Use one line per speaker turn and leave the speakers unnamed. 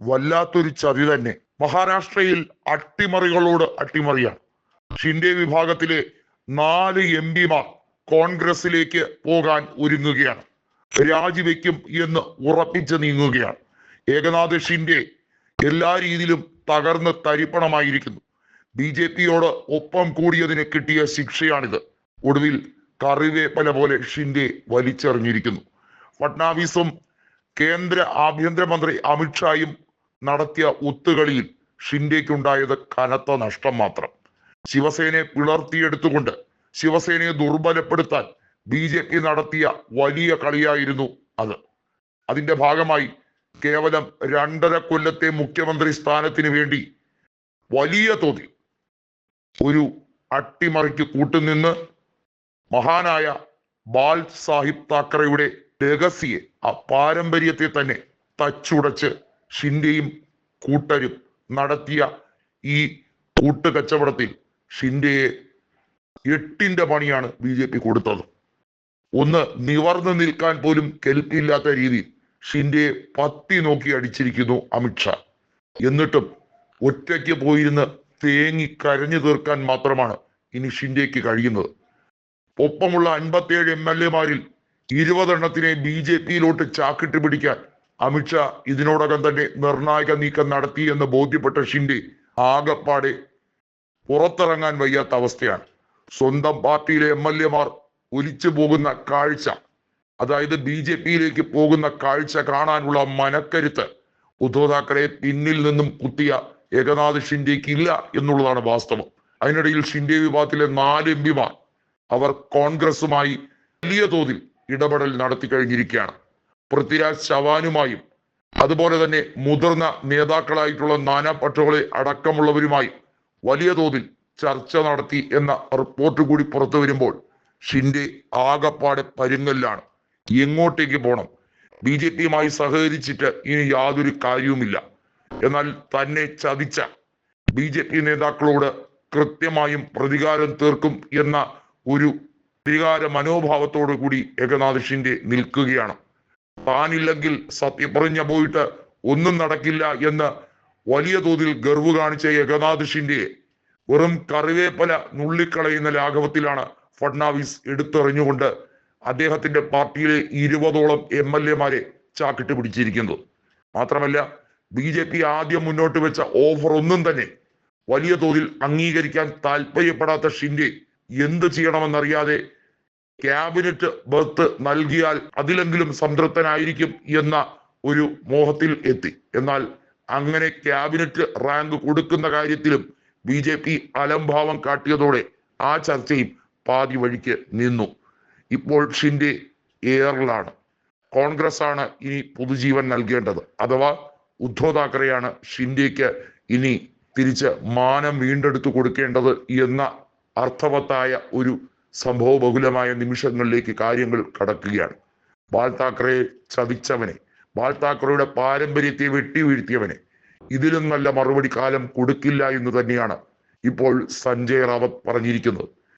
വല്ലാത്തൊരു ചതി തന്നെ. മഹാരാഷ്ട്രയിൽ അട്ടിമറികളോട് അട്ടിമറിയാണ്. ഷിൻഡെ വിഭാഗത്തിലെ നാല് എം പിമാർ കോൺഗ്രസിലേക്ക് പോകാൻ ഒരുങ്ങുകയാണ്. രാജിവെക്കും എന്ന് ഉറപ്പിച്ച് നീങ്ങുകയാണ്. ഏകനാഥ് ഷിൻഡെ എല്ലാ രീതിയിലും തകർന്ന് തരിപ്പണമായിരിക്കുന്നു. ബി ജെ പിയോട് ഒപ്പം കൂടിയതിന് കിട്ടിയ ശിക്ഷയാണിത്. ഒടുവിൽ കറിവേപ്പല പോലെ ഷിൻഡെ വലിച്ചെറിഞ്ഞിരിക്കുന്നു. ഫട്നാവിസും കേന്ദ്ര ആഭ്യന്തരമന്ത്രി അമിത്ഷായും നടത്തിയ ഒത്തുകളിയിൽ ഷിൻഡേക്കുണ്ടായത് കനത്ത നഷ്ടം മാത്രം. ശിവസേനയെ പിളർത്തിയെടുത്തുകൊണ്ട് ശിവസേനയെ ദുർബലപ്പെടുത്താൻ ബി ജെ പി നടത്തിയ വലിയ കളിയായിരുന്നു അത്. അതിന്റെ ഭാഗമായി കേവലം രണ്ടര കൊല്ലത്തെ മുഖ്യമന്ത്രി സ്ഥാനത്തിന് വേണ്ടി വലിയ തോതിൽ ഒരു അട്ടിമറിക്ക് കൂട്ടുനിന്ന് മഹാനായ ബാൽ സാഹിബ് താക്കറയുടെ ലെഗസിയെ ആ പാരമ്പര്യത്തെ തന്നെ തച്ചുടച്ച് ഷിൻഡെയും കൂട്ടരും നടത്തിയ ഈ കൂട്ടുകച്ചവടത്തിൽ ഷിൻഡെയെ എട്ടിന്റെ പണിയാണ് ബി ജെ പി കൊടുത്തത്. ഒന്ന് നിവർന്നു നിൽക്കാൻ പോലും കെൽപ്പില്ലാത്ത രീതിയിൽ ഷിൻഡെയെ പത്തി നോക്കി അടിച്ചിരിക്കുന്നു അമിത്ഷാ എന്നിട്ടും ഒറ്റയ്ക്ക് പോയിരുന്ന് തേങ്ങി കരഞ്ഞു തീർക്കാൻ മാത്രമാണ് ഇനി ഷിൻഡെക്ക് കഴിയുന്നത്. ഒപ്പമുള്ള അൻപത്തിയേഴ് എം എൽ എമാരിൽ ഇരുപതെണ്ണത്തിനെ ബി ജെ പിയിലോട്ട് ചാക്കിട്ട് പിടിക്കാൻ അമിത്ഷാ ഇതിനോടകം തന്നെ നിർണായക നീക്കം നടത്തി എന്ന് ബോധ്യപ്പെട്ട ഷിൻഡെ ആകപ്പാടെ പുറത്തിറങ്ങാൻ വയ്യാത്ത അവസ്ഥയാണ്. സ്വന്തം പാർട്ടിയിലെ എം എൽ എമാർ ഒലിച്ചു പോകുന്ന കാഴ്ച അതായത് ബി ജെ പിയിലേക്ക് പോകുന്ന കാഴ്ച കാണാനുള്ള മനക്കരുത്ത് ഉദ്ധവ് താക്കറെ പിന്നിൽ നിന്നും കുത്തിയ ഏകനാഥ് ഷിൻഡേക്ക് ഇല്ല എന്നുള്ളതാണ് വാസ്തവം. അതിനിടയിൽ ഷിൻഡേ വിഭാഗത്തിലെ നാല് എം പിമാർ അവർ കോൺഗ്രസുമായി വലിയ തോതിൽ ഇടപെടൽ നടത്തി കഴിഞ്ഞിരിക്കുകയാണ്. പൃഥ്വിരാജ് ചവാനുമായും അതുപോലെ തന്നെ മുതിർന്ന നേതാക്കളായിട്ടുള്ള നാനാ പട്ടോളെ അടക്കമുള്ളവരുമായി വലിയ തോതിൽ ചർച്ച നടത്തി എന്ന റിപ്പോർട്ട് കൂടി പുറത്തു വരുമ്പോൾ ഷിൻഡെ ആകപ്പാടെ പരുങ്ങല്ലാണ്. എങ്ങോട്ടേക്ക് പോണം? ബി ജെ പിയുമായി സഹകരിച്ചിട്ട് ഇനി യാതൊരു കാര്യവുമില്ല. എന്നാൽ തന്നെ ചതിച്ച ബി ജെ പി നേതാക്കളോട് കൃത്യമായും പ്രതികാരം തീർക്കും എന്ന ഒരു പ്രതികാര മനോഭാവത്തോടു കൂടി ഏകനാഥ് ഷിൻഡെ നിൽക്കുകയാണ്. താനില്ലെങ്കിൽ സത്യം പറഞ്ഞ പോയിട്ട് ഒന്നും നടക്കില്ല എന്ന് വലിയ തോതിൽ ഗർവ് കാണിച്ച ഏകനാഥ് ഷിൻഡെയെ വെറും കറിവേപ്പല നുള്ളിക്കളയുന്ന ലാഘവത്തിലാണ് ഫഡ്നാവിസ് എടുത്തെറിഞ്ഞുകൊണ്ട് അദ്ദേഹത്തിന്റെ പാർട്ടിയിലെ ഇരുപതോളം എം എൽ എമാരെ ചാക്കിട്ട് പിടിച്ചിരിക്കുന്നത്. മാത്രമല്ല ബി ജെ പി ആദ്യം മുന്നോട്ട് വെച്ച ഓഫർ ഒന്നും തന്നെ വലിയ തോതിൽ അംഗീകരിക്കാൻ താല്പര്യപ്പെടാത്ത ഷിൻഡെ എന്ത് ചെയ്യണമെന്നറിയാതെ ക്യാബിനറ്റ് ബർത്ത് നൽകിയാൽ അതിലെങ്കിലും സംതൃപ്തനായിരിക്കും എന്ന ഒരു മോഹത്തിൽ എത്തി. എന്നാൽ അങ്ങനെ ക്യാബിനറ്റ് റാങ്ക് കൊടുക്കുന്ന കാര്യത്തിലും ബി ജെ പി അലംഭാവം കാട്ടിയതോടെ ആ ചർച്ചയും പാതി വഴിക്ക് നിന്നു. ഇപ്പോൾ ഷിൻഡെ എയറിലാണ് കോൺഗ്രസ് ആണ് ഇനി പുതുജീവൻ നൽകേണ്ടത്. അഥവാ ഉദ്ധവ് താക്കറെയാണ് ഷിൻഡെക്ക് ഇനി തിരിച്ച് മാനം വീണ്ടെടുത്തു കൊടുക്കേണ്ടത് എന്ന അർത്ഥവത്തായ ഒരു സംഭവ ബഹുലമായ നിമിഷങ്ങളിലേക്ക് കാര്യങ്ങൾ കടക്കുകയാണ്. ബാൽ താക്കറെ ചതിച്ചവനെ ബാൽ താക്കറയുടെ പാരമ്പര്യത്തെ വെട്ടി വീഴ്ത്തിയവനെ ഇതിലും നല്ല മറുപടി കാലം കൊടുക്കില്ല എന്ന് തന്നെയാണ് ഇപ്പോൾ സഞ്ജയ് റാവത്ത് പറഞ്ഞിരിക്കുന്നത്.